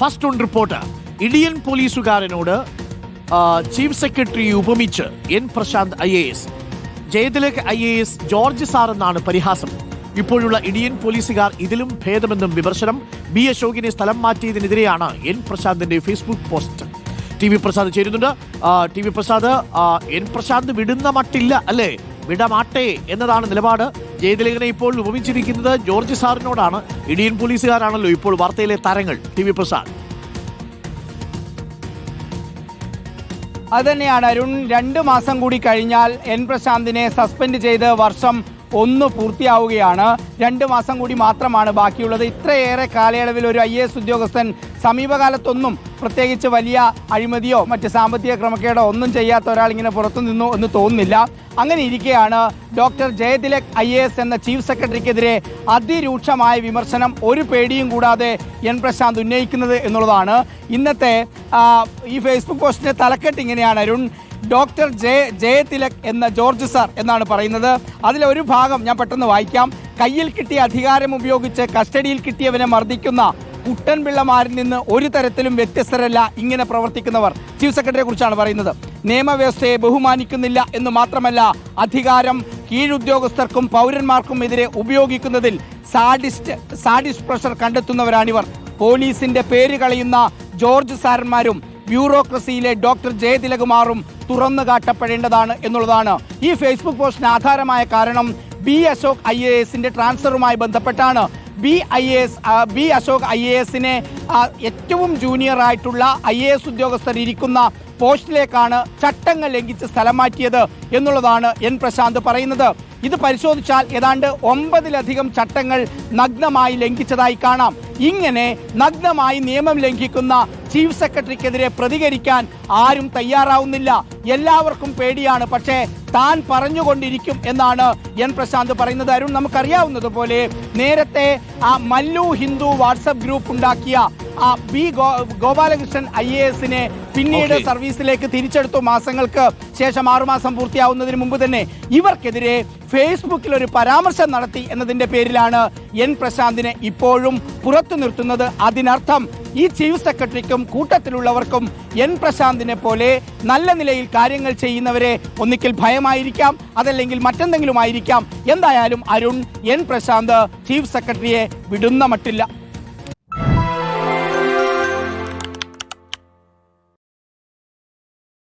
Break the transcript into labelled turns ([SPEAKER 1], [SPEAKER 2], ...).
[SPEAKER 1] First on report. ഇടിയൻ പോലീസുകാരനോട് chief secretary ഉപമിച്ച് N Prashanth I A S. Jayathilak I A S George sir എന്നാണ് പരിഹാസം. ഇപ്പോഴുള്ള ഇടിയൻ പോലീസുകാർ ഇതിലും ഭേദമെന്നും വിമർശനം. ബി അശോകിനെ സ്ഥലം മാറ്റിയതിനെതിരെയാണ് N പ്രശാന്തിന്റെ Facebook post. T V Prasad ചേരുന്നുണ്ട്. T V Prasad N Prashanth വിടുന്ന മട്ടില്ല അല്ലേ? വിടമാട്ടെ എന്നതാണ് നിലപാട്. ജയതിലകനെ ഇപ്പോൾ ഉപമിച്ചിരിക്കുന്നത് ജോർജ് സാറിനോടാണ്. ഇടിയൻ പോലീസുകാരാണല്ലോ ഇപ്പോൾ വാർത്തയിലെ താരങ്ങൾ. ടി വി പ്രസാദ്
[SPEAKER 2] അതുതന്നെയാണ് അരുൺ രണ്ട് മാസം കൂടി കഴിഞ്ഞാൽ എൻ പ്രശാന്തിനെ സസ്പെൻഡ് ചെയ്ത് വർഷം ഒന്ന് പൂർത്തിയാവുകയാണ്. രണ്ട് മാസം കൂടി മാത്രമാണ് ബാക്കിയുള്ളത്. ഇത്രയേറെ കാലയളവിൽ ഒരു ഐ ഉദ്യോഗസ്ഥൻ സമീപകാലത്തൊന്നും പ്രത്യേകിച്ച് വലിയ അഴിമതിയോ മറ്റ് സാമ്പത്തിക ക്രമക്കേടോ ഒന്നും ചെയ്യാത്ത ഒരാൾ ഇങ്ങനെ പുറത്തു നിന്നു എന്ന് തോന്നുന്നില്ല. അങ്ങനെ ഇരിക്കെയാണ് doctor Jayathilak I A S എന്ന ചീഫ് സെക്രട്ടറിക്കെതിരെ അതിരൂക്ഷമായ വിമർശനം ഒരു പേടിയും കൂടാതെ എൻ പ്രശാന്ത് ഉന്നയിക്കുന്നത് എന്നുള്ളതാണ്. ഇന്നത്തെ ഈ ഫേസ്ബുക്ക് പോസ്റ്റിന്റെ തലക്കെട്ട് ഇങ്ങനെയാണ്. അരുൺ ഡോക്ടർ ജയ ജയതിലക് എന്ന ജോർജ് സാർ എന്നാണ് പറയുന്നത്. അതിലെ ഒരു ഭാഗം ഞാൻ പെട്ടെന്ന് വായിക്കാം. കയ്യിൽ കിട്ടിയ അധികാരം ഉപയോഗിച്ച് കസ്റ്റഡിയിൽ കിട്ടിയവനെ മർദ്ദിക്കുന്ന കുട്ടൻപിള്ളമാരിൽ നിന്ന് ഒരു തരത്തിലും വ്യത്യസ്തരല്ല ഇങ്ങനെ പ്രവർത്തിക്കുന്നവർ. ചീഫ് സെക്രട്ടറിയെ കുറിച്ചാണ് പറയുന്നത്. നിയമവ്യവസ്ഥയെ ബഹുമാനിക്കുന്നില്ല എന്ന് മാത്രമല്ല അധികാരം കീഴുദ്യോഗസ്ഥർക്കും പൗരന്മാർക്കും എതിരെ ഉപയോഗിക്കുന്നതിൽ സാഡിസ്റ്റ് സാഡിസ്റ്റ് പ്രഷർ കണ്ടെത്തുന്നവരാണിവർ. പോലീസിന്റെ പേര് കളയുന്ന ജോർജ് സാരന്മാരും ബ്യൂറോക്രസിയിലെ ഡോക്ടർ ജയതിലകുമാറും തുറന്നു കാട്ടപ്പെടേണ്ടതാണ് എന്നുള്ളതാണ് ഈ ഫേസ്ബുക്ക് പോസ്റ്റിന് ആധാരമായ കാരണം. ബി അശോക് ഐ എ എസിന്റെ ട്രാൻസ്ഫറുമായി ബന്ധപ്പെട്ടാണ്. B I A S B Ashok I A എസിനെ ഏറ്റവും ജൂനിയർ ആയിട്ടുള്ള ഐ എ എസ് ഉദ്യോഗസ്ഥർ ഇരിക്കുന്ന പോസ്റ്റിലേക്കാണ് ചട്ടങ്ങൾ ലംഘിച്ച് സ്ഥലം മാറ്റിയത് എന്നുള്ളതാണ് എൻ പ്രശാന്ത് പറയുന്നത്. ഇത് പരിശോധിച്ചാൽ ഏതാണ്ട് ഒമ്പതിലധികം ചട്ടങ്ങൾ നഗ്നമായി ലംഘിച്ചതായി കാണാം. ഇങ്ങനെ നഗ്നമായി നിയമം ലംഘിക്കുന്ന ചീഫ് സെക്രട്ടറിക്കെതിരെ പ്രതികരിക്കാൻ ആരും തയ്യാറാവുന്നില്ല. എല്ലാവർക്കും പേടിയാണ്. പക്ഷേ താൻ പറഞ്ഞുകൊണ്ടിരിക്കും എന്നാണ് എൻ പ്രശാന്ത് പറയുന്നത്. അരുൺ നമുക്കറിയാവുന്നതുപോലെ നേരത്തെ ആ മല്ലു ഹിന്ദു വാട്സപ്പ് ഗ്രൂപ്പ് ഉണ്ടാക്കിയ ആ B Go Gopalakrishnan I A എസിനെ പിന്നീട്. സർവീസിലേക്ക് തിരിച്ചെടുത്തു. മാസങ്ങൾക്ക് ശേഷം ആറുമാസം പൂർത്തിയാവുന്നതിന് മുമ്പ് തന്നെ ഇവർക്കെതിരെ ഫേസ്ബുക്കിൽ ഒരു പരാമർശം നടത്തി എന്നതിന്റെ പേരിലാണ് എൻ പ്രശാന്തിനെ ഇപ്പോഴും പുറത്തു നിർത്തുന്നത്. അതിനർത്ഥം ഈ ചീഫ് സെക്രട്ടറിക്കും കൂട്ടത്തിലുള്ളവർക്കും എൻ പ്രശാന്തിനെ പോലെ നല്ല നിലയിൽ കാര്യങ്ങൾ ചെയ്യുന്നവരെ ഒന്നിക്കൽ ഭയമായിരിക്കാം അതല്ലെങ്കിൽ മറ്റെന്തെങ്കിലും ആയിരിക്കാം എന്തായാലും അരുൺ എൻ പ്രശാന്ത് ചീഫ് സെക്രട്ടറിയെ വിടുന്ന മട്ടില്ല.